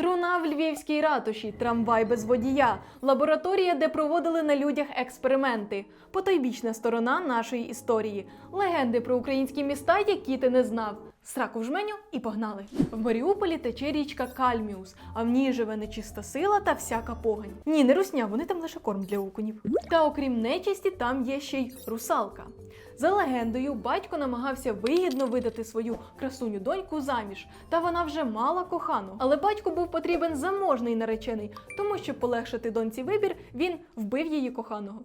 Труна в львівській ратуші, трамвай без водія, лабораторія, де проводили на людях експерименти, потайбічна сторона нашої історії, легенди про українські міста, які ти не знав. Сраку в жменю і погнали. В Маріуполі тече річка Кальміус, а в ній живе нечиста сила та всяка погань. Ні, не русня, вони там лише корм для окунів. Та окрім нечисті, там є ще й русалка. За легендою, батько намагався вигідно видати свою красуню доньку заміж, та вона вже мала кохану. Але батьку був потрібен заможний наречений, тому щоб полегшити доньці вибір, він вбив її коханого.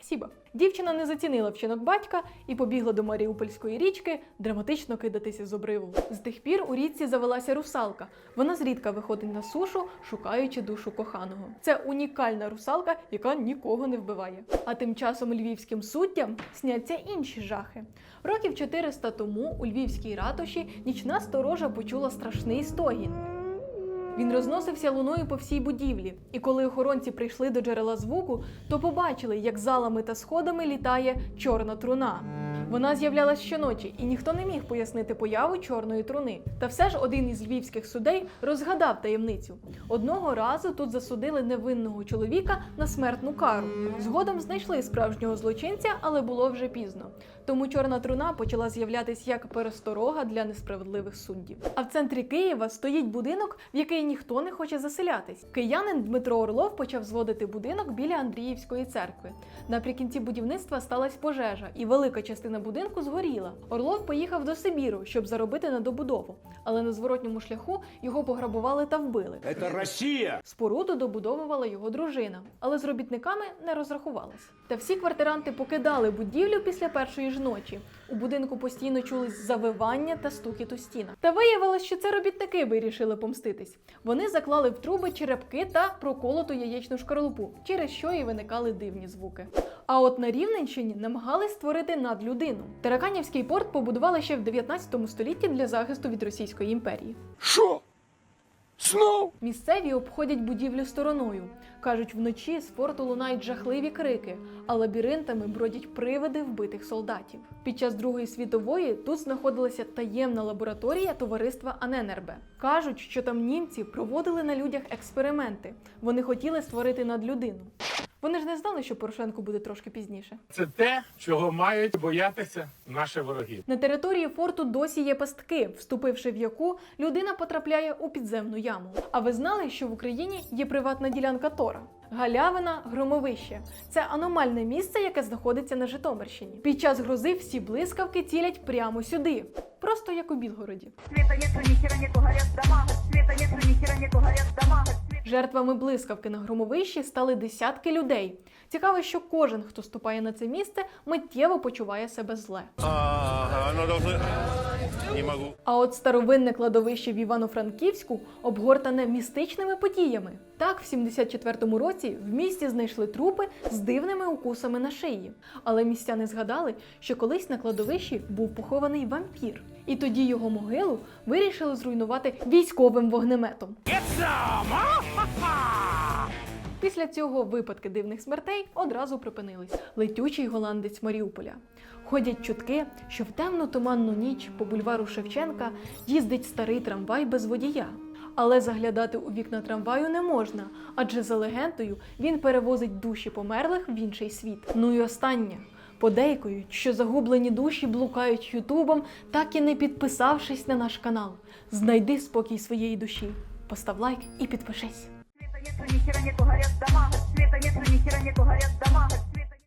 Спасибо. Дівчина не зацінила вчинок батька і побігла до Маріупольської річки драматично кидатися з обриву. З тих пір у річці завелася русалка. Вона зрідка виходить на сушу, шукаючи душу коханого. Це унікальна русалка, яка нікого не вбиває. А тим часом львівським суддям сняться інші жахи. Років 400 тому у львівській ратуші нічна сторожа почула страшний стогін. Він розносився луною по всій будівлі, і коли охоронці прийшли до джерела звуку, то побачили, як залами та сходами літає чорна труна. Вона з'являлась щоночі, і ніхто не міг пояснити появу чорної труни. Та все ж один із львівських судей розгадав таємницю. Одного разу тут засудили невинного чоловіка на смертну кару. Згодом знайшли справжнього злочинця, але було вже пізно. Тому чорна труна почала з'являтись як пересторога для несправедливих суддів. А в центрі Києва стоїть будинок, в який ніхто не хоче заселятись. Киянин Дмитро Орлов почав зводити будинок біля Андріївської церкви. Наприкінці будівництва сталася пожежа, і велика частина будинку згоріла. Орлов поїхав до Сибіру, щоб заробити на добудову, але на зворотньому шляху його пограбували та вбили. Это Россия! Споруду добудовувала його дружина, але з робітниками не розрахувалась. Та всі квартиранти покидали будівлю після першої ж ночі. У будинку постійно чулись завивання та стукіт у стінах. Та виявилось, що це робітники вирішили помститись. Вони заклали в труби черепки та проколоту яєчну шкарлупу, через що і виникали дивні звуки. А от на Рівненщині намагались створити надлюдину. Тараканівський порт побудували ще в 19 столітті для захисту від Російської імперії. Шо? Снов? Місцеві обходять будівлю стороною. Кажуть, вночі з форту лунають жахливі крики, а лабіринтами бродять привиди вбитих солдатів. Під час Другої світової тут знаходилася таємна лабораторія товариства Аненербе. Кажуть, що там німці проводили на людях експерименти. Вони хотіли створити надлюдину. Вони ж не знали, що Порошенко буде трошки пізніше. Це те, чого мають боятися наші вороги. На території форту досі є пастки, вступивши в яку людина потрапляє у підземну яму. А ви знали, що в Україні є приватна ділянка Тора? Галявина громовище це аномальне місце, яке знаходиться на Житомирщині. Під час грози всі блискавки цілять прямо сюди, просто як у Білгороді. Света нету, ни хера нету, горят дома. Света нету, ни хера нету, горят дома. Жертвами блискавки на громовищі стали десятки людей. Цікаво, що кожен, хто ступає на це місце, миттєво почуває себе зле. Ага, ну. Не могу. А от старовинне кладовище в Івано-Франківську обгортане містичними подіями. Так, в 74-му році в місті знайшли трупи з дивними укусами на шиї. Але містяни згадали, що колись на кладовищі був похований вампір. І тоді його могилу вирішили зруйнувати військовим вогнеметом. Після цього випадки дивних смертей одразу припинились. Летючий голландець Маріуполя. Ходять чутки, що в темну туманну ніч по бульвару Шевченка їздить старий трамвай без водія. Але заглядати у вікна трамваю не можна, адже за легендою він перевозить душі померлих в інший світ. Ну і останнє. Подейкують, що загублені душі блукають Ютубом, так і не підписавшись на наш канал. Знайди спокій своєї душі. Постав лайк і підпишись. Ни хера нету, горят дома, света нету, нихера нету, горят дома.